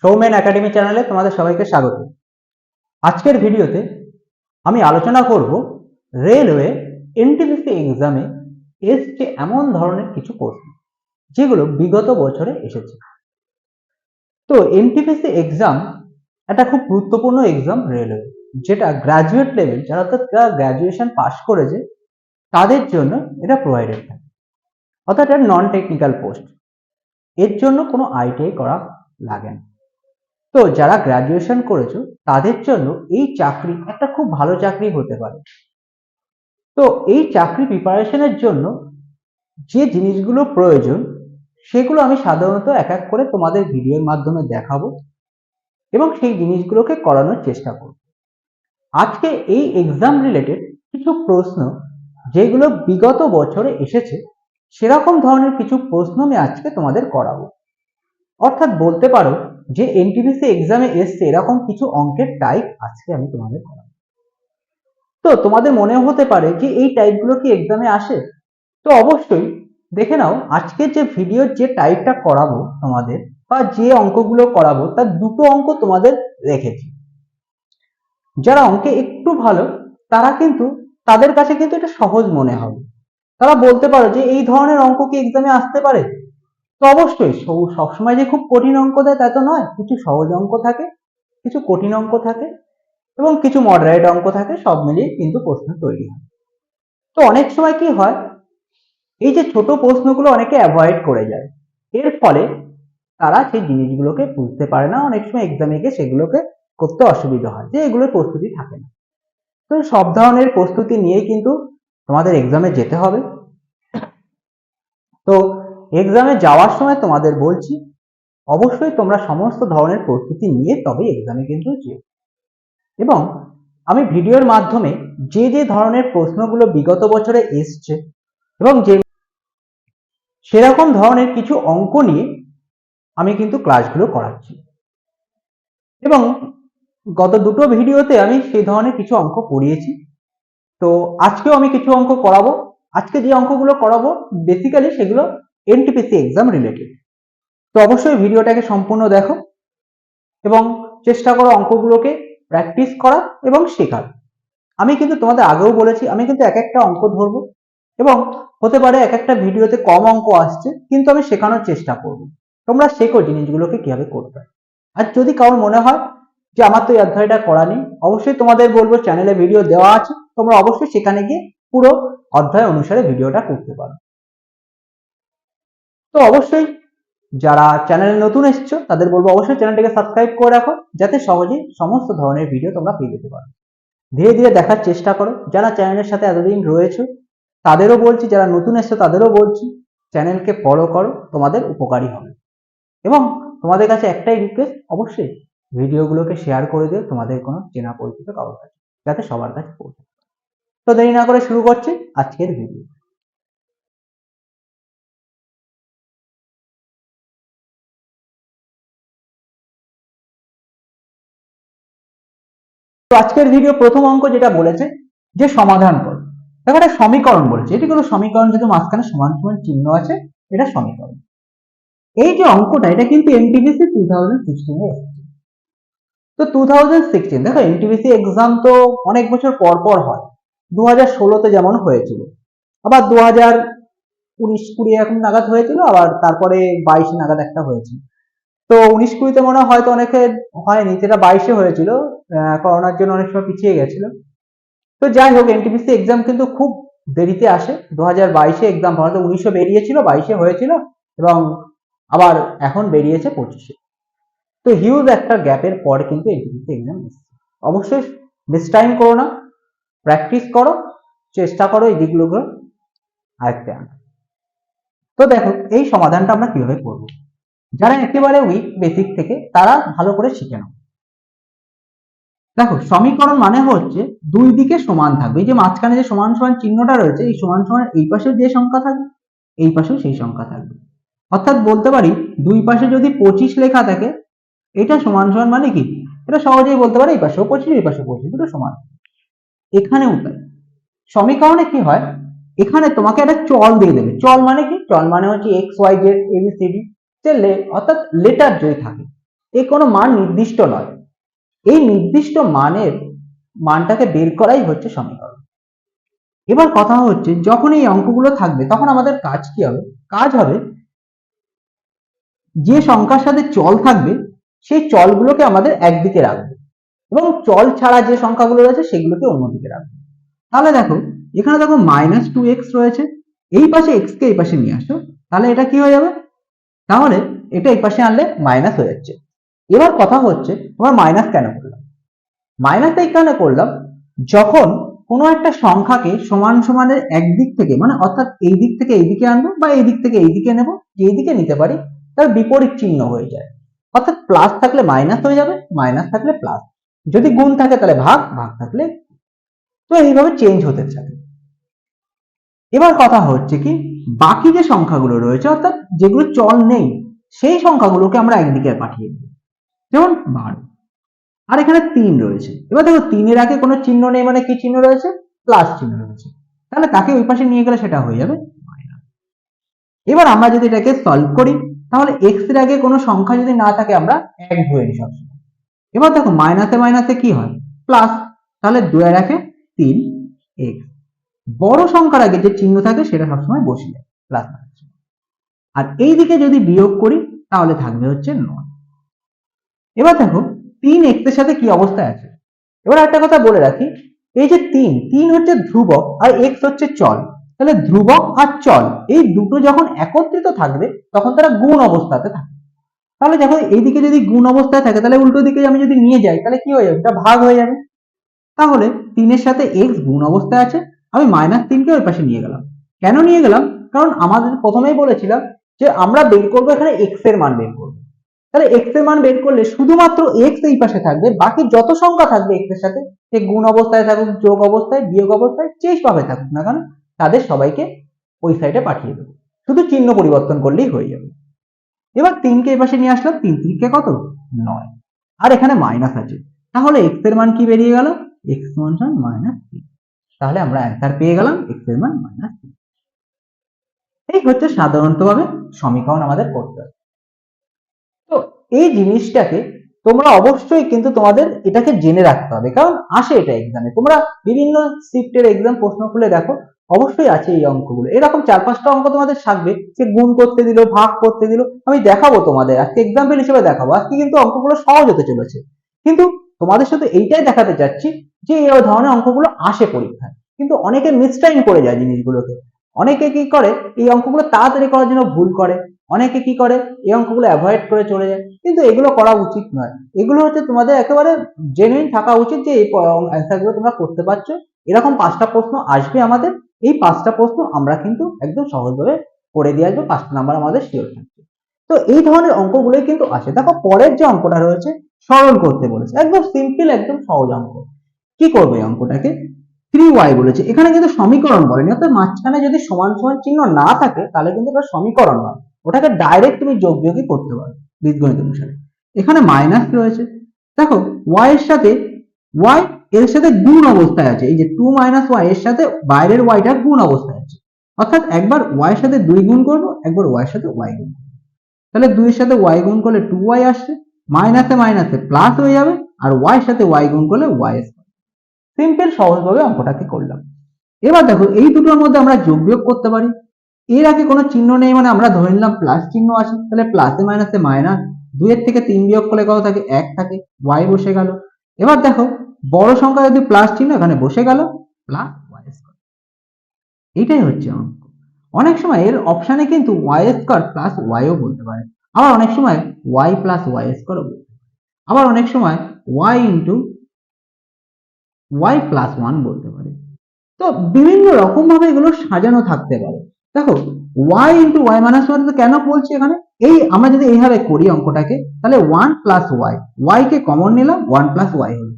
Soumen academy চ্যানেলে তোমাদের সবাইকে স্বাগত। আজকের ভিডিওতে আমি আলোচনা করব রেলওয়ে এনটিপিসি এক্সামে এসছে এমন ধরনের কিছু প্রশ্ন, যেগুলো বিগত বছরে এসেছে। তো এনটিপিসি এক্সাম একটা খুব গুরুত্বপূর্ণ এক্সাম রেলওয়ে, যেটা গ্রাজুয়েট লেভেল যারা অর্থাৎ গ্রাজুয়েশন পাস করেছে, তাদের জন্য এটা প্রোভাইডেড থাকে। অর্থাৎ এটা নন টেকনিক্যাল পোস্ট এর জন্য কোনো আইটিআই করা লাগে না। তো যারা গ্রাজুয়েশন করেছ, তাদের জন্য এই চাকরি একটা খুব ভালো চাকরি হতে পারে। তো এই চাকরি প্রিপারেশনের জন্য যে জিনিসগুলো প্রয়োজন, সেগুলো আমি সাধারণত এক এক করে তোমাদের ভিডিওর মাধ্যমে দেখাবো এবং সেই জিনিসগুলোকে করানোর চেষ্টা করব। আজকে এই এক্সাম রিলেটেড কিছু প্রশ্ন, যেগুলো বিগত বছরে এসেছে, সেরকম ধরনের কিছু প্রশ্ন আমি আজকে তোমাদের করাবো। অর্থাৎ বলতে পারো যে এনটিপিসি এক্সামে এসছে, এরকম কিছু অঙ্কের টাইপ আজকে আমি তোমাদের করাবো। তো তোমাদের মনে হতে পারে যে এই টাইপগুলো কি এক্সামে আসে? তো অবশ্যই দেখে নাও, আজকের যে ভিডিওর যে টাইপটা করাবো তোমাদের বা যে অঙ্কগুলো করাবো, তার দুটো অঙ্ক তোমাদের রেখেছি। যারা অঙ্কে একটু ভালো, তারা কিন্তু, তাদের কাছে কিন্তু এটা সহজ মনে হবে। তারা বলতে পারো যে এই ধরনের অঙ্ক কি এক্সামে আসতে পারে? তো অবশ্যই সবসময় যে খুব কঠিন অঙ্ক দেয় তা তো নয়। কিছু সহজ অঙ্ক থাকে, কিছু কঠিন অঙ্ক থাকে এবং কিছু মডারেট অঙ্ক থাকে, সব মিলিয়ে কিন্তু প্রশ্ন তৈরি হয়। তো অনেক সময় কি হয়, এই যে ছোট প্রশ্নগুলো অনেকে অ্যাভয়েড করে যায়, এর ফলে তারা সেই জিনিসগুলোকে বুঝতে পারে না। অনেক সময় এক্সামে গিয়ে সেগুলোকে করতে অসুবিধা হয়, যে এগুলোর প্রস্তুতি থাকে না। তো সব ধরনের প্রস্তুতি নিয়েই কিন্তু তোমাদের এক্সামে যেতে হবে। তো এক্সামে যাওয়ার সময় তোমাদের বলছি, অবশ্যই তোমরা সমস্ত ধরনের প্রস্তুতি নিয়ে তবে এক্সামে কিন্তু যেও। এবং আমি ভিডিওর মাধ্যমে যে যে ধরনের প্রশ্নগুলো বিগত বছরে এসছে এবং যে সেরকম ধরনের কিছু অঙ্ক নিয়ে আমি কিন্তু ক্লাসগুলো করাচ্ছি। এবং গত দুটো ভিডিওতে আমি সেই ধরনের কিছু অঙ্ক করিয়েছি তো আজকেও আমি কিছু অঙ্ক করাবো। আজকে যে অঙ্কগুলো করাবো বেসিক্যালি সেগুলো এনটিপিসি এক্সাম রিলেটেড তো অবশ্যই ভিডিওটাকে সম্পূর্ণ দেখো এবং চেষ্টা করো অঙ্কগুলোকে প্র্যাকটিস করা এবং শেখার। আমি কিন্তু তোমাদের আগেও বলেছি, আমি কিন্তু এক একটা অঙ্ক ধরবো এবং হতে পারে এক একটা ভিডিওতে কম অঙ্ক আসছে, কিন্তু আমি শেখানোর চেষ্টা করব। তোমরা শেখো জিনিসগুলোকে কীভাবে হয় আর যদি কারোর মনে হয় যে আমার তো এই অধ্যায়টা করা নেই, অবশ্যই তোমাদের বলব চ্যানেলে ভিডিও দেওয়া আছে, তোমরা অবশ্যই সেখানে গিয়ে পুরো অধ্যায় অনুসারে ভিডিওটা করতে পারো। তো অবশ্যই যারা চ্যানেলে নতুন এসছো, তাদের বলব অবশ্যই চ্যানেলটাকে সাবস্ক্রাইব করে রাখো, যাতে সহজেই সমস্ত ধরনের ভিডিও তোমরা পেয়ে যেতে পারো। ধীরে ধীরে দেখার চেষ্টা করো। যারা চ্যানেলের সাথে এতদিন রয়েছে, তাদেরও বলছি, যারা নতুন এসছো, তাদেরও বলছি চ্যানেলকে ফলো করো, তোমাদের উপকারী হবে। এবং তোমাদের কাছে একটাই রিকোয়েস্ট অবশ্যই ভিডিওগুলোকে শেয়ার করে দিও, তোমাদের কোনো চেনা পরিচিত কারোর কাছে, যাতে সবার কাছে পৌঁছে। তো দেরি না করে শুরু করছি আজকের ভিডিও তো আজকের ভিডিও প্রথম অঙ্ক যেটা বলেছে, যে সমাধান করো। দেখো একটা সমীকরণ বলেছে। এটি কোনো সমীকরণ, যেহেতু মাঝখানে সমান সমান চিহ্ন আছে, এটা সমীকরণ। এই যে অঙ্কটা, এটা কিন্তু এনটিপিসি টু থাউজেন্ড সিক্সটিনে এসেছে। তো টু থাউজেন্ড সিক্সটিন দেখো এনটিপিসি এক্সাম তো অনেক বছর পর পর হয়। দু হাজার ষোলোতে যেমন হয়েছিল। আবার দু হাজার উনিশ কুড়ি এখন নাগাদ হয়েছিল, আবার তারপরে বাইশে নাগাদ একটা হয়েছিল। তো উনিশ কুড়িতে মনে হয় হয়তো অনেকে হয়নি, যেটা বাইশে হয়েছিল করোনার জন্য অনেক সময় পিছিয়ে গেছিল। তো যাই হোক এনটিপিসি এক্সাম কিন্তু খুব দেরিতে আসে। দু হাজার বাইশে এক্সাম হয়তো উনিশশো বেরিয়েছিল, বাইশে হয়েছিল এবং আবার এখন বেরিয়েছে পঁচিশে। তো হিউজ একটা গ্যাপের পর কিন্তু এনটিপিসি এক্সাম অবশ্যই মিস টাইম করো না প্র্যাকটিস করো, চেষ্টা করো এই দিকগুলো আয়ত্তে আনা তো দেখো, এই সমাধানটা আমরা কীভাবে করব? যারা একেবারে উইক বেসিক থেকে, তারা ভালো করে শিখে নাও। দেখো, সমীকরণ মানে হচ্ছে দুই দিকে সমান থাকবে। এই যে মাঝখানে যে সমান সমান চিহ্নটা রয়েছে, এই সমান সমান এই পাশেও যে সংখ্যা থাকবে, এই পাশেও সেই সংখ্যা থাকবে। অর্থাৎ বলতে পারি, দুই পাশে যদি পঁচিশ লেখা থাকে, এটা সমান সমান মানে কি? এটা সহজেই বলতে পারি, এই পাশেও পঁচিশ, এই পাশেও পঁচিশ, দুটো সমান। এখানেও তাই সমীকরণে কি হয়? এখানে তোমাকে একটা চল দিয়ে দেবে। চল মানে কি? চল মানে হচ্ছে এক্স ওয়াই জেড এবিসিডি যে অর্থাৎ লেটার যদি থাকে। এই কোনো মান নির্দিষ্ট নয়। এই নির্দিষ্ট মানের, মানটাকে বের করাই হচ্ছে সমীকরণ। এবার কথা হচ্ছে, যখন এই অঙ্কগুলো থাকবে, তখন আমাদের কাজ কি হবে? কাজ হবে যে সংখ্যার সাথে চল থাকবে, সেই চলগুলোকে আমাদের একদিকে রাখবে। এবং চল ছাড়া যে সংখ্যাগুলো রয়েছে, সেগুলোকে অন্যদিকে রাখবে। তাহলে দেখো, এখানে দেখো মাইনাস টু এক্স রয়েছে। এই পাশে এক্স কে এই পাশে নিয়ে আসো। তাহলে এটা কি হয়ে যাবে? তাহলে এটা এই পাশে আনলে মাইনাস হয়ে যাচ্ছে। এবার কথা হচ্ছে, তোমার মাইনাস কেন করলাম? মাইনাস এই কারণে করলাম? যখন কোনো একটা সংখ্যাকে সমান সমানের একদিক থেকে মানে অর্থাৎ এই দিক থেকে এই দিকে আনব বা এই দিক থেকে এই দিকে নেব, যেই দিকে নিতে পারি, তার বিপরীত চিহ্ন হয়ে যায়। অর্থাৎ প্লাস থাকলে মাইনাস হয়ে যাবে মাইনাস থাকলে প্লাস যদি গুণ থাকে তাহলে ভাগ ভাগ থাকলে। তো এইভাবে চেঞ্জ হতে থাকে। এবার কথা হচ্ছে কি, বাকি যে সংখ্যাগুলো রয়েছে, অর্থাৎ যেগুলো চল নেই, সেই সংখ্যাগুলোকে আমরা একদিকে পাঠিয়ে দেবো যেমন বারো। আর এখানে তিন রয়েছে। এবার দেখো, তিনের আগে কোনো চিহ্ন নেই মানে কি চিহ্ন রয়েছে? প্লাস চিহ্ন রয়েছে। তাহলে তাকে ওই পাশে নিয়ে গেলে সেটা হয়ে যাবে এবার আমরা যদি এটাকে সলভ করি, তাহলে এক্সের আগে কোনো সংখ্যা যদি না থাকে, আমরা এক ধরে নিই সবসময়। এবার দেখো মাইনাসে মাইনাসে কি হয়? প্লাস তাহলে দুয়ের একে তিন এক্স বড় সংখ্যার আগে যে চিহ্ন থাকে সেটা সবসময় বসে যায় প্লাস মাইনাস আর এই দিকে যদি বিয়োগ করি, তাহলে থাকবে হচ্ছে নয়। এবার দেখো, তিন এক্সের সাথে কি অবস্থায় আছে? এবার একটা কথা বলে রাখি, এই যে তিন তিন হচ্ছে ধ্রুবক আর এক্স হচ্ছে চল। তাহলে ধ্রুবক আর চল, এই দুটো যখন একত্রিত থাকবে, তখন তারা গুণ অবস্থাতে থাকে। তাহলে যখন এইদিকে যদি গুণ অবস্থায় থাকে, তাহলে উল্টো দিকে আমি যদি নিয়ে যাই, তাহলে কি হয়ে যাবে? ভাগ হয়ে যাবে। তাহলে তিনের সাথে এক্স গুণ অবস্থায় আছে আমি মাইনাস তিনকে ওই পাশে নিয়ে গেলাম। কেন নিয়ে গেলাম? কারণ আমাদের প্রথমেই বলেছিলাম যে আমরা বের করব এখানে এক্সের মান বের করব। তাহলে এক্সের মান বের করলে শুধুমাত্র এক্স এই পাশে থাকবে, বাকি যত সংখ্যা থাকবে এক্সের সাথে, সে গুণ অবস্থায় থাকুক, যোগ অবস্থায়, বিয়োগ অবস্থায় যেই ভাবে থাকুক না কেন, তাদের সবাইকে ওই সাইডে পাঠিয়ে দেবো। শুধু চিহ্ন পরিবর্তন করলেই হয়ে যাবে। এবার তিনকে এই পাশে নিয়ে আসলাম, তিন তিনকে কত? নয়। আর এখানে মাইনাস আছে। তাহলে এক্সের মান কি বেরিয়ে গেল? এক্স মান মাইনাস তিন। তাহলে আমরা অ্যান্সার পেয়ে গেলাম এক্সের মান মাইনাস এই হচ্ছে সাধারণতভাবে সমীকরণ আমাদের করতে হবে। তো এই জিনিসটাকে তোমরা অবশ্যই কিন্তু তোমাদের এটাকে জেনে রাখতে হবে, কারণ আসে এটা এক্সামে তোমরা বিভিন্ন শিফটের এক্সাম প্রশ্ন খুলে দেখো, অবশ্যই আছে এই অঙ্কগুলো। এরকম চার পাঁচটা অঙ্ক তোমাদের থাকবে যে গুণ করতে দিল, ভাগ করতে দিল, আমি দেখাবো তোমাদের। আজকে এক্সাম্পল হিসেবে দেখাবো। আজকে কিন্তু অঙ্কগুলো সহজ হতে চলেছে। কিন্তু তোমাদের সাথে এইটাই দেখাতে চাচ্ছি যে এই ধরনের অঙ্কগুলো আসে পরীক্ষায়। কিন্তু অনেকে মিসটাইম করে যায় জিনিসগুলোকে। অনেকে কি করে? এই অঙ্কগুলো তাড়াতাড়ি করার জন্য ভুল করে। অনেকে কি করে? এই অঙ্কগুলো অ্যাভয়েড করে চলে যায়। কিন্তু এগুলো করা উচিত নয়। এগুলো হচ্ছে তোমাদের একেবারে জেনুইন থাকা উচিত যে এই অ্যান্সারগুলো তোমরা করতে পারছ। এরকম পাঁচটা প্রশ্ন আসবে আমাদের। এই পাঁচটা প্রশ্ন আমরা কিন্তু একদম সহজভাবে করে দিয়ে আসব। পাঁচটা নাম্বার আমাদের শিওর থাকছে। তো এই ধরনের অঙ্কগুলোই কিন্তু আসে। দেখো, পরের যে অঙ্কটা রয়েছে, সরল করতে বলেছে। একদম সিম্পল একদম সহজ অঙ্ক। কি করব এই অঙ্কটাকে? থ্রি ওয়াই বলেছে। এখানে কিন্তু সমীকরণ বলেনি, অর্থাৎ মাঝখানে যদি সমান সমান চিহ্ন না থাকে, তাহলে কিন্তু এটা সমীকরণ নয়। ওটাকে ডাইরেক্ট তুমি যোগ বিয়োগই করতে পারো বীজগণিত অনুসারে। এখানে মাইনাস রয়েছে? দেখো ওয়াই এর সাথে ওয়াই এর সাথে গুণ অবস্থায় আছে। এই যে টু মাইনাস ওয়াই এর সাথে বাইরের ওয়াইটা গুণ অবস্থায় আছে। অর্থাৎ একবার ওয়াই এর সাথে দুই গুণ করব, একবার ওয়াই এর সাথে ওয়াই গুণ তাহলে দুইয়ের সাথে ওয়াই গুণ করলে টু ওয়াই আসছে। মাইনাসে মাইনাসে প্লাস হয়ে যাবে, আর ওয়াই এর সাথে ওয়াই গুণ করলে ওয়াই স্কোয়ার সিম্পল সহজভাবে অঙ্কটাকে করলাম। এবার দেখো, এই দুটোর মধ্যে আমরা যোগ বিয়োগ করতে পারি। এর আগে কোনো চিহ্ন নেই মানে আমরা ধরে নিলাম প্লাস চিহ্ন আছে, তাহলে প্লাসে মাইনাসে মাইনাস দুইয়ের থেকে তিন বিয়োগ করলে কত থাকে? এক থাকে। ওয়াই বসে গেল। এবার দেখো, বড় সংখ্যা যদি প্লাস চিহ্ন এখানে বসে গেল প্লাস ওয়াই স্কোয়ার এইটাই হচ্ছে অঙ্ক। অনেক সময় এর অপশানে কিন্তু ওয়াই স্কোয়ার প্লাস ওয়াইও বলতে পারে। আবার অনেক সময় ওয়াই প্লাস ওয়াই স্কোয়ারও বলতে পারে। আবার অনেক সময় y into y plus one বলতে পারে। তো বিভিন্ন রকম ভাবে এগুলো সাজানো থাকতে পারে। দেখো y into y minus one কেন বলছি এখানে? এই আমরা যদি এইভাবে করি অঙ্কটাকে, তাহলে ওয়ান প্লাস ওয়াই ওয়াই কে কমন নিলাম ওয়ান প্লাস ওয়াই হলো।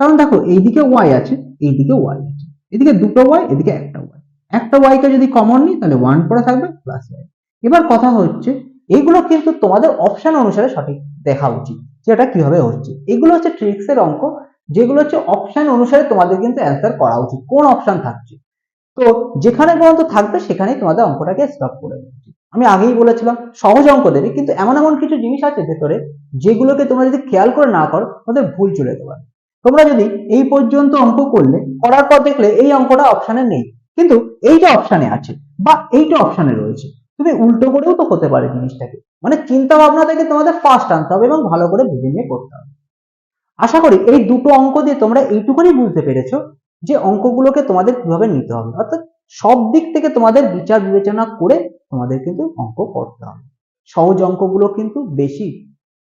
কারণ দেখো, এইদিকে ওয়াই আছে, এইদিকে ওয়াই আছে। এদিকে দুটো ওয়াই এদিকে একটা ওয়াই একটা ওয়াই কে যদি কমন নিই, তাহলে ওয়ান পরে থাকবে প্লাস ওয়াই এবার কথা হচ্ছে, এগুলো কিন্তু তোমাদের অপশন অনুসারে সঠিক দেখা উচিত, যে এটা কীভাবে হচ্ছে। এগুলো হচ্ছে ট্রিক্সের অঙ্ক যেগুলো হচ্ছে অপশন অনুসারে তোমাদের কিন্তু অ্যান্সার করা উচিত। কোন অপশন থাকছে? তো যেখানে পর্যন্ত থাকবে, সেখানেই তোমাদের অঙ্কটাকে স্টপ করে দেওয়া আমি আগেই বলেছিলাম, সহজ অঙ্ক দেবে, কিন্তু এমন এমন কিছু জিনিস আছে ভেতরে যেগুলোকে তোমরা যদি খেয়াল করে না করো, তোমাদের ভুল চলে যেতে পারে। তোমরা যদি এই পর্যন্ত অঙ্ক করলে, করার পর দেখলে এই অঙ্কটা অপশানে নেই। কিন্তু এইটা অপশানে আছে, বা এইটা অপশানে রয়েছে। তুমি উল্টো করেও তো হতে পারে জিনিসটাকে। মানে চিন্তা ভাবনা থেকে তোমাদের ফার্স্ট আনতে হবে এবং ভালো করে বুঝে নিয়ে করতে হবে। আশা করি এই দুটো অঙ্ক দিয়ে তোমরা এইটুকুনি বুঝতে পেরেছ যে অঙ্কগুলোকে তোমাদের কীভাবে নিতে হবে। অর্থাৎ সব দিক থেকে তোমাদের বিচার বিবেচনা করে তোমাদের কিন্তু অঙ্ক করতে হবে। সহজ অঙ্কগুলো কিন্তু বেশি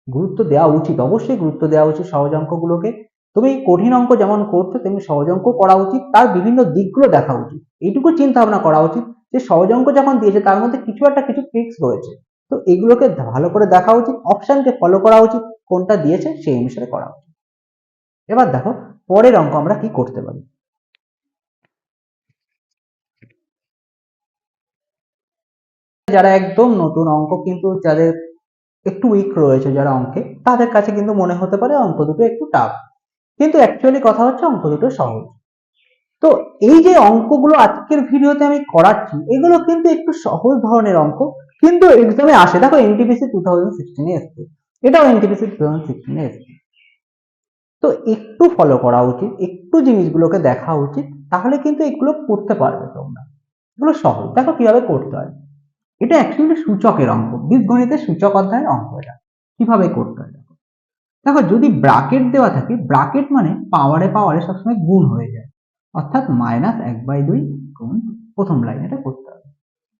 গুরুত্ব দেওয়া উচিত, অবশ্যই গুরুত্ব দেওয়া উচিত সহজ অঙ্কগুলোকে। তুমি কঠিন অঙ্ক যেমন করছ, তেমনি সহজ অঙ্ক করা উচিত, তার বিভিন্ন দিকগুলো দেখা উচিত। এইটুকু চিন্তা ভাবনা করা উচিত যে সহজ অঙ্ক যখন দিয়েছে, তার মধ্যে কিছু একটা কিছু ট্রিক্স রয়েছে। তো এগুলোকে ভালো করে দেখা উচিত অপশনকে ফলো করা উচিত, কোনটা দিয়েছে সেই অনুসারে করা উচিত। এবার দেখো, পরের অঙ্ক আমরা কি করতে পারি? যারা একদম নতুন অঙ্ক কিন্তু যাদের একটু উইক রয়েছে যারা অঙ্কে, তাদের কাছে কিন্তু মনে হতে পারে অঙ্ক দুটো একটু টাফ কিন্তু অ্যাকচুয়ালি কথা হচ্ছে অঙ্ক দুটো সহজ। তো এই যে অঙ্কগুলো আজকের ভিডিওতে আমি করাচ্ছি, এগুলো কিন্তু একটু সহজ ধরনের অঙ্ক, কিন্তু এক্সামে আসে। দেখো এনটিপিসি টু থাউজেন্ড সিক্সটিনে এসছে। এটাও এনটিপিসি টু থাউজেন্ড সিক্সটিনে এসছে। তো একটু ফলো করা উচিত, একটু জিনিসগুলোকে দেখা উচিত, তাহলে কিন্তু এগুলো করতে পারবে তোমরা। এগুলো সহজ। দেখো কীভাবে করতে হয়। এটা অ্যাকচুয়ালি সূচকের অঙ্ক। বীজগণিতের সূচক অধ্যায়ের অঙ্ক এটা। কীভাবে করতে হয় দেখো। দেখো, যদি ব্রাকেট দেওয়া থাকে ব্রাকেট মানে পাওয়ারে পাওয়ারে সবসময় গুণ হয়ে যায়। অর্থাৎ মাইনাস এক বাই দুই গুণ প্রথম লাইন এটা করতে হবে।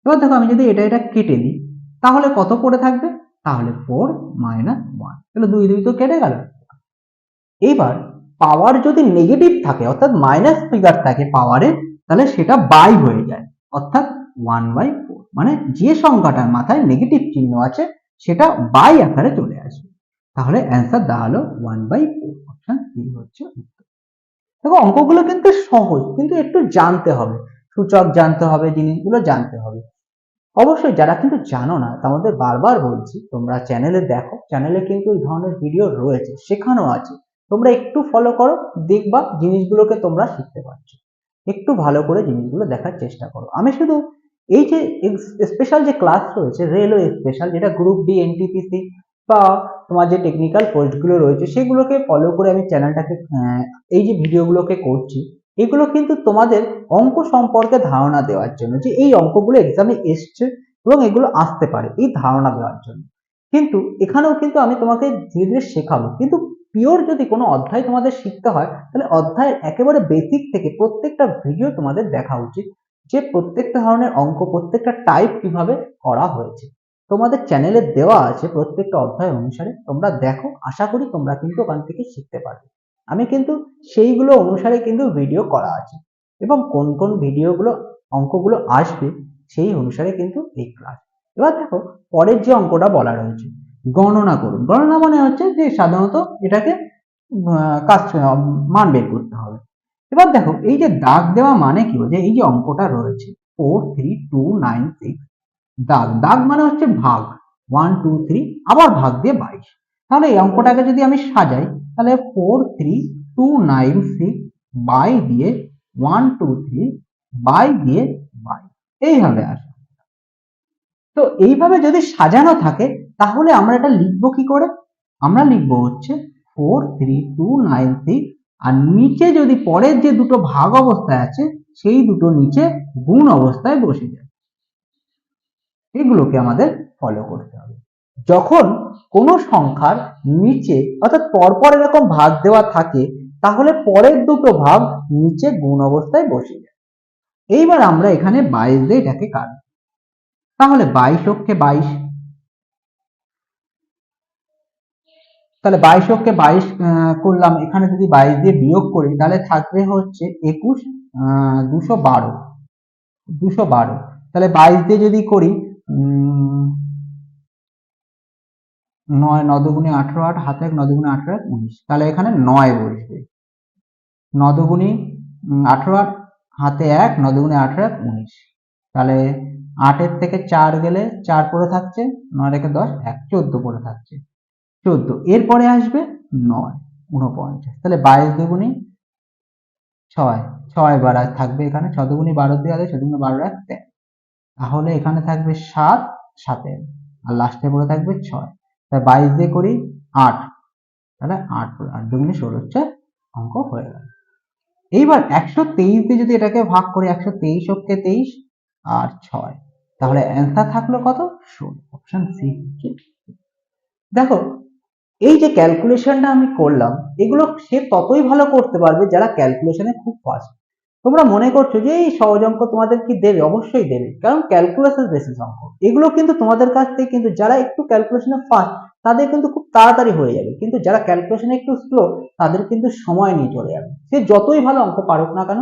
এবার দেখো, আমি যদি এটা এটা কেটে দিই, তাহলে কত পড়ে থাকবে? তাহলে ফোর মাইনাস ওয়ান তাহলে দুই দুই তো কেটে গেল। এইবার পাওয়ার যদি নেগেটিভ থাকে, অর্থাৎ মাইনাস ফিগার থাকে পাওয়ারে তাহলে সেটা বাই হয়ে যায়। অর্থাৎ ওয়ান বাই ফোর মানে যে সংখ্যাটার মাথায় নেগেটিভ চিহ্ন আছে, সেটা বাই আকারে চলে আসবে। তাহলে অ্যান্সার দাঁড়াল one by four option C হচ্ছে উত্তর। দেখো, অঙ্কগুলো কিন্তু সহজ, কিন্তু একটু জানতে হবে। সূচক জানতে হবে, জিনিসগুলো জানতে হবে। অবশ্যই যারা কিন্তু জানো না, তোমাদের বারবার বলছি, তোমরা চ্যানেলে দেখো। চ্যানেলে কিন্তু এই ধরনের ভিডিও রয়েছে, শেখানো আছে। তোমরা একটু ফলো করো, দেখবা জিনিসগুলোকে তোমরা শিখতে পারছ। একটু ভালো করে জিনিসগুলো দেখার চেষ্টা করো। আমি শুধু এই যে স্পেশাল যে ক্লাস রয়েছে রেলওয়ে স্পেশাল যেটা গ্রুপ ডি এনটিপিসি বা তোমার যে টেকনিক্যাল পোস্টগুলো রয়েছে, সেগুলোকে ফলো করে আমি চ্যানেলটাকে এই যে ভিডিওগুলোকে করছি, এগুলো কিন্তু তোমাদের অঙ্ক সম্পর্কে ধারণা দেওয়ার জন্য যে এই অঙ্কগুলো এক্সামে এসছে এবং এগুলো আসতে পারে, এই ধারণা দেওয়ার জন্য। কিন্তু এখানেও কিন্তু আমি তোমাকে ধীরে ধীরে শেখাবো। কিন্তু পিওর যদি কোনো অধ্যায় তোমাদের শিখতে হয়, তাহলে অধ্যায়ের একেবারে বেসিক থেকে প্রত্যেকটা ভিডিও তোমাদের দেখা উচিত। যে প্রত্যেকটা ধরনের অঙ্ক, প্রত্যেকটা টাইপ কীভাবে করা হয়েছে। তোমাদের চ্যানেলে দেওয়া আছে প্রত্যেকটা অধ্যায় অনুসারে। তোমরা দেখো, আশা করি তোমরা কিন্তু ওখান থেকে শিখতে পারবে। আমি কিন্তু সেইগুলো অনুসারে কিন্তু ভিডিও করা আছে। এবং কোন কোন ভিডিওগুলো অঙ্কগুলো আসবে, সেই অনুসারে কিন্তু এই ক্লাস এবার দেখো, পরের যে অঙ্কটা বলা রয়েছে গণনা করুন। গণনা মানে হচ্ছে যে সাধারণত এটাকে কাজ মান বের করতে হবে। এবার দেখো, এই যে দাগ দেওয়া মানে কি? যে এই যে অঙ্কটা রয়েছে four three two nine six দাগ। দাগ মানে হচ্ছে ভাগ। ওয়ান টু থ্রি আবার ভাগ দিয়ে বাইশ। তাহলে এই অঙ্কটাকে যদি আমি সাজাই, তাহলে four three two nine six by দিয়ে ওয়ান টু থ্রি বাই দিয়ে বাই এইভাবে আসে তো এইভাবে যদি সাজানো থাকে তাহলে আমরা এটা লিখব কি করে? আমরা লিখব হচ্ছে four three two nine six আর নিচে যদি পরের যে দুটো ভাগ অবস্থায় আছে, সেই দুটো নিচে গুণ অবস্থায় বসে যায়। এগুলোকে আমাদের ফলো করতে হবে। যখন কোনো সংখ্যার নিচে অর্থাৎ পরপর এরকম ভাগ দেওয়া থাকে, তাহলে পরের দুটো ভাগ নিচে গুণ অবস্থায় বসে যায়। এইবার আমরা এখানে বাইশ দিয়ে এটাকে কাটব। তাহলে বাইশ অক্ষে বাইশ। তাহলে বাইশ অক্ষে বাইশ করলাম। এখানে যদি বাইশ দিয়ে বিয়োগ করি, তাহলে থাকবে হচ্ছে একুশ দুশো বারো। দুশো বারো। তাহলে বাইশ দিয়ে যদি করি নয় নদগুণে আঠারো আট হাতে এক নদগুণে আঠারো এক উনিশ। তাহলে এখানে নয় বসবে। নদগুণি আঠারো আট হাতে এক নদগুণে আঠারো এক উনিশ। তাহলে আটের থেকে চার গেলে চার পড়ে থাকছে, নয় রেখে দশ, এক, চোদ্দ পড়ে থাকছে। চোদ্দ। এরপরে আসবে নয় উনপঞ্চাশ তাহলে বাইশ দুগুণি ছয় ছয় বার থাকবে এখানে ছ দুগুণি বারো দিয়ে আছে ছ বারো এক তাহলে এখানে থাকবে সাত সাথে আর লাস্টে পড়ে থাকবে ছয়। তাই বাইশ দিয়ে করি আট। তাহলে আট আট দুগুণে ষোলো হচ্ছে অঙ্ক হয়ে গেল। এইবার একশো তেইশ দিয়ে যদি এটাকে ভাগ করি, একশো তেইশ হচ্ছে তেইশ আর ছয়, তাহলে অ্যান্সার থাকল কত? ষোলো। অপশন সি দেখো এই যে ক্যালকুলেশনটা আমি করলাম, এগুলো সে ততই ভালো করতে পারবে যারা ক্যালকুলেশনে খুব ফাস্ট তোমরা মনে করছ যে এই সহজ অঙ্ক তোমাদের কি দেবে? অবশ্যই দেবে। কারণ ক্যালকুলেশন বেসিস অঙ্ক। এগুলো কিন্তু তোমাদের কাছ থেকে কিন্তু যারা একটু ক্যালকুলেশনে ফাস্ট তাদের কিন্তু খুব তাড়াতাড়ি হয়ে যাবে। কিন্তু যারা ক্যালকুলেশনে একটু স্লো তাদের কিন্তু সময় নিয়ে চলে যাবে। সে যতই ভালো অঙ্ক পারুক না কেন,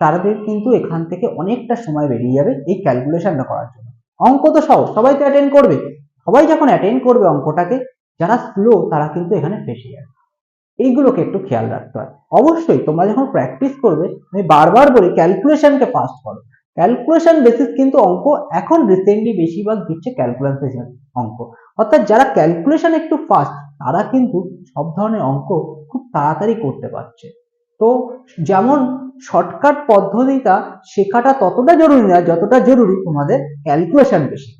তাদের কিন্তু এখান থেকে অনেকটা সময় বেরিয়ে যাবে এই ক্যালকুলেশনটা করার জন্য। অঙ্ক তো সহজ, সবাই তো অ্যাটেন্ড করবে। সবাই যখন অ্যাটেন্ড করবে অঙ্কটাকে যারা স্লো তারা কিন্তু এখানে ফেসে যাবে এইগুলোকে একটু খেয়াল রাখতে হয়। অবশ্যই তোমরা যখন প্র্যাকটিস করবে আমি বারবার বলি ক্যালকুলেশনকে ফাস্ট করো ক্যালকুলেশন বেসিস কিন্তু অঙ্ক এখন রিসেন্টলি বেশিরভাগ দিচ্ছে ক্যালকুলেশন অঙ্ক। অর্থাৎ যারা ক্যালকুলেশন একটু ফাস্ট তারা কিন্তু সব ধরনের অঙ্ক খুব তাড়াতাড়ি করতে পারছে। তো যেমন শর্টকাট পদ্ধতিটা শেখাটা ততটা জরুরি না, যতটা জরুরি তোমাদের ক্যালকুলেশন বেশি।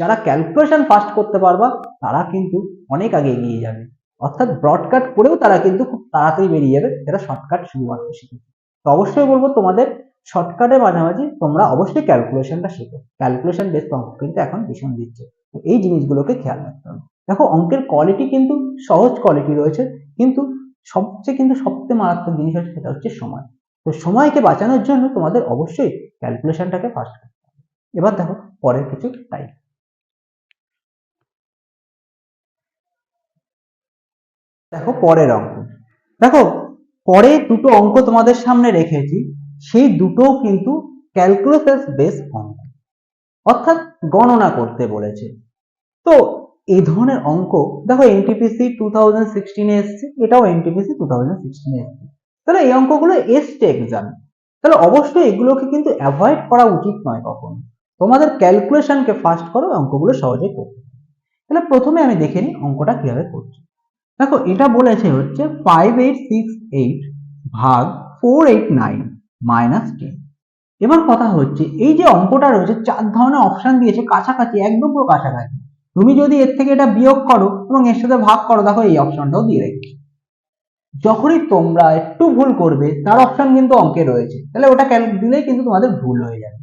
যারা ক্যালকুলেশন ফাস্ট করতে পারবা, তারা কিন্তু অনেক আগে এগিয়ে যাবে। অর্থাৎ ব্রডকাট করেও তারা কিন্তু খুব তাড়াতাড়ি বেরিয়ে যাবে, যারা শর্টকাট শুধুমাত্র শিখে তো অবশ্যই বলব তোমাদের শর্টকাটের মাঝামাঝি তোমরা অবশ্যই ক্যালকুলেশনটা শেখো। ক্যালকুলেশন বেস অঙ্ক কিন্তু এখন ভীষণ দিচ্ছে। তো এই জিনিসগুলোকে খেয়াল রাখতে হবে। দেখো, অঙ্কের কোয়ালিটি কিন্তু সহজ কোয়ালিটি রয়েছে, কিন্তু সবচেয়ে কিন্তু সবচেয়ে মারাত্মক জিনিস হচ্ছে, সেটা হচ্ছে সময়। তো সময়কে বাঁচানোর জন্য তোমাদের অবশ্যই ক্যালকুলেশনটাকে ফাস্ট করতে হবে। এবার দেখো, পরের কিছু টাইপ দেখো পরের অঙ্ক। দেখো পরে দুটো অঙ্ক তোমাদের সামনে রেখেছি, সেই দুটো কিন্তু ক্যালকুলেশন বেস অঙ্ক অর্থাৎ গণনা করতে বলেছে। তো এই ধরনের অঙ্ক, দেখো এনটিপিসি টু থাউজেন্ড সিক্সটিনে এসছে, এটাও এনটিপিসি টু থাউজেন্ড সিক্সটিনে এসছে। তাহলে এই অঙ্কগুলো এসছে এক্সাম তাহলে অবশ্যই এগুলোকে কিন্তু অ্যাভয়েড করা উচিত নয় কখনো। তোমাদের ক্যালকুলেশনকে ফাস্ট করো, অঙ্কগুলো সহজে করতে তাহলে প্রথমে আমি দেখে নিই অঙ্কটা কীভাবে করছি। দেখো, এটা বলেছে হচ্ছে ফাইভ এইট সিক্স এইট ভাগ four eight nine minus ten এবার কথা হচ্ছে, এই যে অঙ্কটা রয়েছে, চার ধরনের অপশন দিয়েছে, কাছাকাছি, একদম পুরো কাছাকাছি। তুমি যদি এর থেকে এটা বিয়োগ করো এবং এর সাথে ভাগ করো, দেখো এই অপশনটাও দিয়ে রেখেছি। যখনই তোমরা একটু ভুল করবে, তার অপশন কিন্তু অঙ্কে রয়েছে। তাহলে ওটা দিলেই কিন্তু তোমাদের ভুল হয়ে যাবে।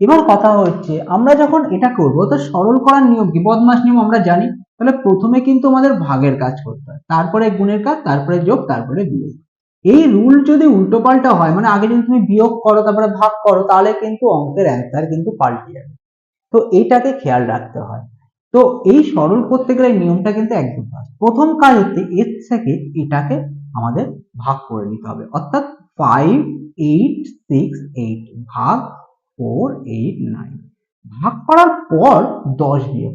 এবার কথা হচ্ছে, আমরা যখন এটা করব, তো সরল করার নিয়ম কি? বদমাস নিয়ম আমরা জানি। তাহলে প্রথমে কিন্তু আমাদের ভাগের কাজ করতে হয়। তারপরে গুণের কাজ, তারপরে যোগ, তারপরে বিয়োগ। এই রুল যদি উল্টো পাল্টা হয় মানে আগে যদি তুমি বিয়োগ করো, তারপরে ভাগ করো, তাহলে কিন্তু অঙ্কের অ্যান্সার কিন্তু পাল্টে যাবে। তো এইটাকে খেয়াল রাখতে হয়। তো এই সরল করতে গেলে নিয়মটা কিন্তু একদম সহজ প্রথম কাজ হচ্ছে এর থেকে এটাকে আমাদের ভাগ করে নিতে হবে। অর্থাৎ ফাইভ এইট সিক্স এইট ভাগ ফোর এইট নাইন ভাগ করার পর দশ বিয়োগ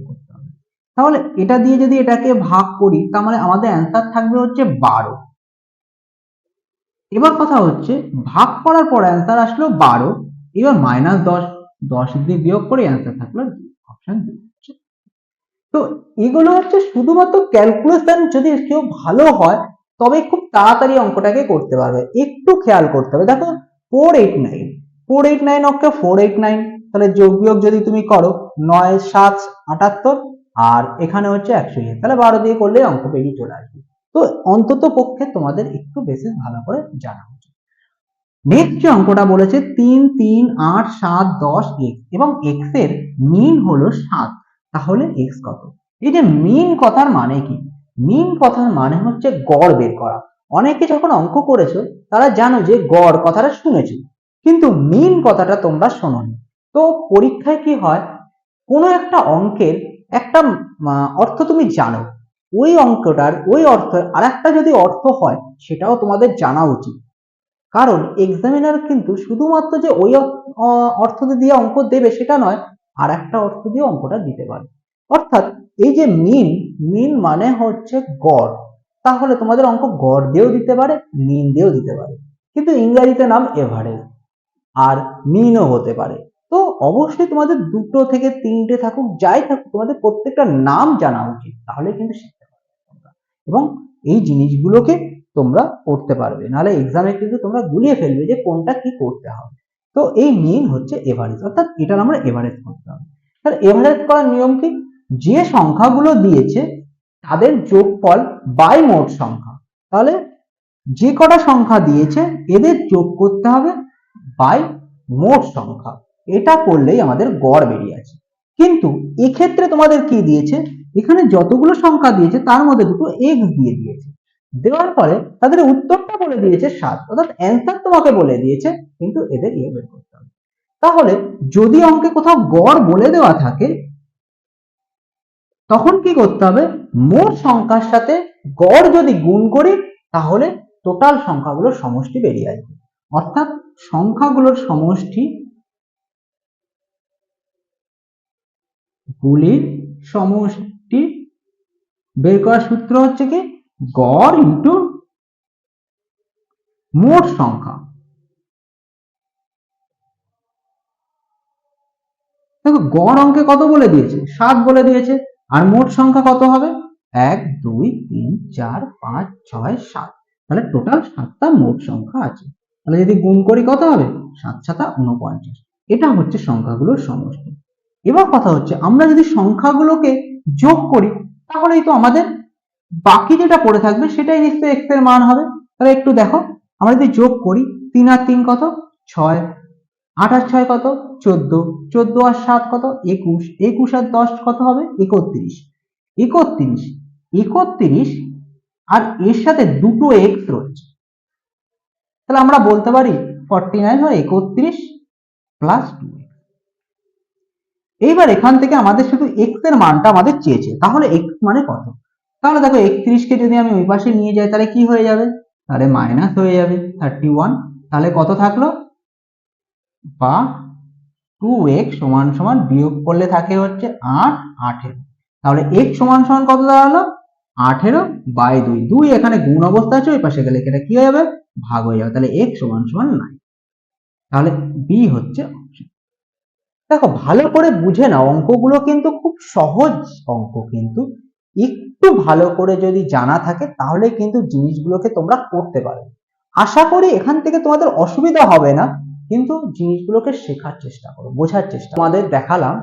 তাহলে এটা দিয়ে যদি এটাকে ভাগ করি তাহলে আমাদের অ্যান্সার থাকবে হচ্ছে বারো। এবার কথা হচ্ছে, ভাগ করার পর অ্যান্সার আসলো বারো, এবার মাইনাস দশ দশ দিয়ে বিয়োগ করে অ্যান্সার থাকল অপশন তো এগুলো হচ্ছে শুধুমাত্র ক্যালকুলেশন যদি কেউ ভালো হয়, তবে খুব তাড়াতাড়ি অঙ্কটাকে করতে পারবে। একটু খেয়াল করতে হবে। দেখো four eight nine four eight nine অঙ্কে ফোর এইট নাইন তাহলে যোগ বিয়োগ যদি তুমি করো, নয়, সাত, আটাত্তর আর এখানে হচ্ছে একশো ইয়ে তাহলে বারো দিয়ে করলে অঙ্ক বেরিয়ে চলে আসবে। তো অন্তত পক্ষে তোমাদের একটু বেশি ভালো করে জানা উচিত। নেক্সট যে অঙ্কটা বলেছে, তিন তিন, আট, সাত, দশ এক্স এবং এক্সের মিন হলো সাত। তাহলে এক্স কত? এই যে মিন কথার মানে কি? মিন কথার মানে হচ্ছে গড় বের করা। অনেকে যখন অঙ্ক করেছ, তারা জানো যে গড় কথাটা শুনেছো। কিন্তু মিন কথাটা তোমরা শোনোনি। তো পরীক্ষায় কি হয়? কোনো একটা অঙ্কের একটা অর্থ তুমি জানো। ওই অঙ্কটার, ওই অর্থ আর একটা যদি অর্থ হয়, সেটাও তোমাদের জানা উচিত। কারণ এক্সামিনার কিন্তু শুধুমাত্র যে ওই অর্থ দিয়ে অঙ্ক দেবে সেটা নয় আর একটা অর্থ দিয়ে অঙ্কটা দিতে পারে। অর্থাৎ এই যে মিন মিন মানে হচ্ছে গড়। তাহলে তোমাদের অঙ্ক গড় দিয়েও দিতে পারে মিন দিয়েও দিতে পারে। কিন্তু ইংরাজিতে নাম এভারেজ। আর মিনও হতে পারে। অবশ্যই তোমাদের দুটো থেকে তিনটে থাকুক, যাই থাকুক, তোমাদের প্রত্যেকটা নাম জানা উচিত, তাহলে কিন্তু শিখতে পারবে এবং এই জিনিসগুলোকে তোমরা করতে পারবে, নাহলে এক্সামে কিন্তু তোমরা গুলিয়ে ফেলবে যে কোনটা কি করতে হবে। তো এই মিন হচ্ছে এভারেজ অর্থাৎ এটার আমরা এভারেজ করতে হবে। তাহলে এভারেজ করার নিয়ম কি? যে সংখ্যাগুলো দিয়েছে, তাদের যোগফল বাই মোট সংখ্যা। তাহলে যে কটা সংখ্যা দিয়েছে, এদের যোগ করতে হবে বাই মোট সংখ্যা। এটা করলেই আমাদের গড় বেরিয়ে আছে কিন্তু এক্ষেত্রে তোমাদের কি দিয়েছে? এখানে যতগুলো সংখ্যা দিয়েছে, তার মধ্যে দুটো এক্স দিয়ে দিয়েছে। দেওয়ার পরে তাদের উত্তরটা বলে দিয়েছে সাত, অর্থাৎ অ্যান্সার তোমাকে বলে দিয়েছে, কিন্তু এদের ইয়ে বের করতে হবে। তাহলে যদি অঙ্কে কোথাও গড় বলে দেওয়া থাকে, তখন কি করতে হবে? মোট সংখ্যার সাথে গড় যদি গুণ করি, তাহলে টোটাল সংখ্যাগুলোর সমষ্টি বেরিয়ে আসবে। অর্থাৎ সংখ্যাগুলোর সমষ্টি গুলির সমষ্টি বের করার সূত্র হচ্ছে কি? গড় ইন্টু মোট সংখ্যা। দেখো, গড় অঙ্কে কত বলে দিয়েছে? সাত বলে দিয়েছে। আর মোট সংখ্যা কত হবে? এক, দুই, তিন, চার, পাঁচ, ছয়, সাত। তাহলে টোটাল সাতটা মোট সংখ্যা আছে। তাহলে যদি গুণ করি কত হবে? সাত সাতা উনপঞ্চাশ এটা হচ্ছে সংখ্যাগুলোর সমষ্টি। এবার কথা হচ্ছে, আমরা যদি সংখ্যাগুলোকে যোগ করি, তাহলেই তো আমাদের বাকি যেটা পড়ে থাকবে, সেটাই নিশ্চয়ই এক্সের মান হবে। তাহলে একটু দেখো, আমরা যদি যোগ করি, তিন আর তিন কত? ছয়। আট আর ছয় কত? চোদ্দ। চোদ্দ আর সাত কত? একুশ। একুশ আর দশ কত হবে? একত্রিশ। একত্রিশ একত্রিশ, আর এর সাথে দুটো এক্স রয়েছে। তাহলে আমরা বলতে পারি ফর্টি নাইন হয় একত্রিশ প্লাস টু এইবার এখান থেকে আমাদের শুধু এক্সের মানটা আমাদের চেয়েছে। তাহলে এক্স মানে কত? তাহলে দেখো একত্রিশকে যদি আমি ওই পাশে নিয়ে যাই, তাহলে কি হয়ে যাবে? তাহলে মাইনাস হয়ে যাবে থার্টি ওয়ান তাহলে কত থাকল? বা টু এক্স সমান সমান বিয়োগ করলে থাকে হচ্ছে আট, আঠেরো। তাহলে এক্স সমান সমান কত দাঁড়াল? আঠেরো বাই দুই। দুই এখানে গুণ অবস্থা আছে, ওই পাশে গেলে এটা কি হয়ে যাবে? ভাগ হয়ে যাবে। তাহলে এক্স সমান সমান নাই তাহলে বি হচ্ছে দেখো, ভালো করে বুঝে নাও, অঙ্কগুলো কিন্তু খুব সহজ অঙ্ক কিন্তু। একটু ভালো করে যদি জানা থাকে, তাহলে কিন্তু জিনিসগুলোকে তোমরা করতে পারো। আশা করি এখান থেকে তোমাদের অসুবিধা হবে না, কিন্তু জিনিসগুলোকে শেখার চেষ্টা করো, বোঝার চেষ্টা তোমাদের দেখালাম,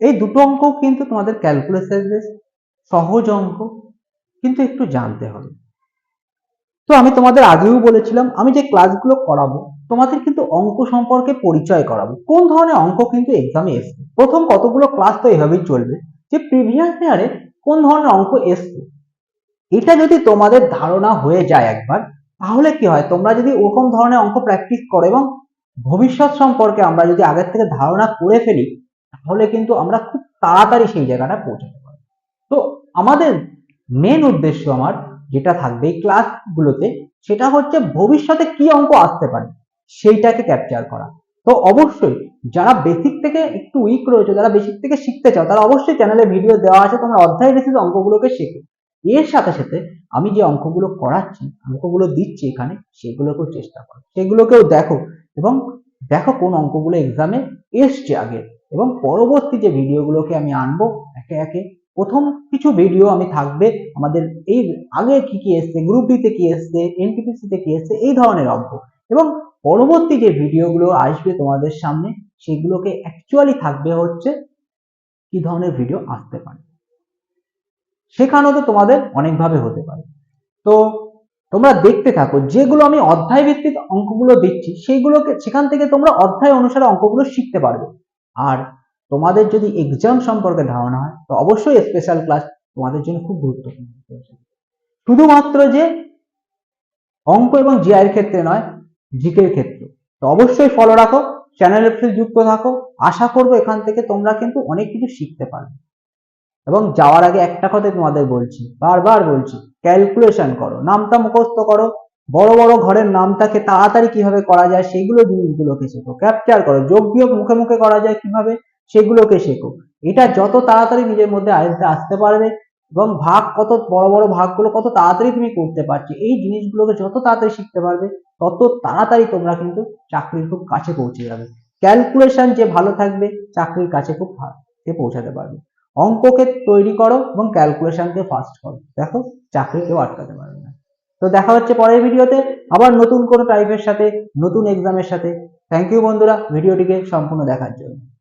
এই দুটো অঙ্ক কিন্তু তোমাদের ক্যালকুলেশন সহজ অঙ্ক, কিন্তু একটু জানতে হবে। তো আমি তোমাদের আগেও বলেছিলাম, আমি যে ক্লাসগুলো করাবো তোমাদের কিন্তু অঙ্ক সম্পর্কে পরিচয় করাবো। কোন ধরনের অঙ্ক কিন্তু এক্সামে এসছে? প্রথম কতগুলো ক্লাস তো এভাবেই চলবে? যে প্রিভিয়াস ইয়ারে কোন ধরনের অঙ্ক এসছে? এটা যদি তোমাদের ধারণা হয়ে যায় একবার, তাহলে কি হয়? তোমরা যদি ওরকম ধরনের অঙ্ক প্র্যাকটিস করো এবং ভবিষ্যৎ সম্পর্কে আমরা যদি আগের থেকে ধারণা করে ফেলি, তাহলে কিন্তু আমরা খুব তাড়াতাড়ি সেই জায়গাটা পৌঁছাতে পারি তো আমাদের মেন উদ্দেশ্য আমার যেটা থাকবে এই ক্লাসগুলোতে সেটা হচ্ছে ভবিষ্যতে কি অঙ্ক আসতে পারে? সেইটাকে ক্যাপচার করা। তো অবশ্যই যারা বেসিক থেকে একটু উইক রয়েছে, যারা বেসিক থেকে শিখতে চাও, তারা অবশ্যই চ্যানেলে ভিডিও দেওয়া আছে, তোমরা অধ্যায় বেসিস অঙ্কগুলোকে শেখো। এর সাথে সাথে আমি যে অঙ্কগুলো করাচ্ছি, অঙ্কগুলো দিচ্ছি এখানে, সেগুলোকেও চেষ্টা করো। সেগুলোকেও দেখো এবং দেখো কোন অঙ্কগুলো এক্সামে এসছে আগে। এবং পরবর্তী যে ভিডিওগুলোকে আমি আনব, একে একে প্রথম কিছু ভিডিও আমি থাকবে আমাদের এই আগে কি কি এসছে গ্রুপ ডিতে কি এসছে এনটিপিসি তে কি এসছে, এই ধরনের অঙ্ক। এবং পরবর্তী যে ভিডিওগুলো আসবে তোমাদের সামনে, সেগুলোকে অ্যাকচুয়ালি থাকবে হচ্ছে কি ধরনের ভিডিও আসতে পারে। শেখানো তো তোমাদের অনেকভাবে হতে পারে। তো তোমরা দেখতে থাকো, যেগুলো আমি অধ্যায় ভিত্তিক অঙ্কগুলো দিচ্ছি সেইগুলোকে সেখান থেকে তোমরা অধ্যায় অনুসারে অঙ্কগুলো শিখতে পারবে। আর তোমাদের যদি এক্সাম সম্পর্কে ধারণা হয়, তো অবশ্যই স্পেশাল ক্লাস তোমাদের জন্য খুব গুরুত্বপূর্ণ। শুধুমাত্র যে অঙ্ক এবং জিআইয়ের ক্ষেত্রে নয় জিকের ক্ষেত্রে। তো অবশ্যই ফলো রাখো চ্যানেলের সাথে যুক্ত থাকো। আশা করব এখান থেকে তোমরা কিন্তু অনেক কিছু শিখতে পারবে। এবং যাওয়ার আগে একটা কথা তোমাদের বলছি, বারবার বলছি ক্যালকুলেশন করো, নামটা মুখস্থ করো। বড় বড় ঘরের নামটাকে তাড়াতাড়ি কীভাবে করা যায়, সেগুলো জিনিসগুলোকে শেখো। ক্যাপচার করো, যোগ বিয়োগ মুখে মুখে করা যায় কীভাবে, সেগুলোকে শেখো। এটা যত তাড়াতাড়ি নিজের মধ্যে আয়ত্তে আসতে পারবে এবং ভাগ কত বড় বড় ভাগগুলো কত তাড়াতাড়ি তুমি করতে পারছ। এই জিনিসগুলোকে যত তাড়াতাড়ি শিখতে পারবে, তত তাড়াতাড়ি তোমরা কিন্তু চাকরির খুব কাছে পৌঁছে যাবে। ক্যালকুলেশন যে ভালো থাকবে, চাকরির কাছে খুব সে পৌঁছাতে পারবে। অঙ্ককে তৈরি করো এবং ক্যালকুলেশনকে ফাস্ট করো। দেখো, চাকরি কেউ আটকাতে পারবে না। তো দেখা হচ্ছে পরের ভিডিওতে। আবার নতুন কোনো টাইপের সাথে, নতুন এক্সামের সাথে। থ্যাংক ইউ বন্ধুরা, ভিডিওটিকে সম্পূর্ণ দেখার জন্য।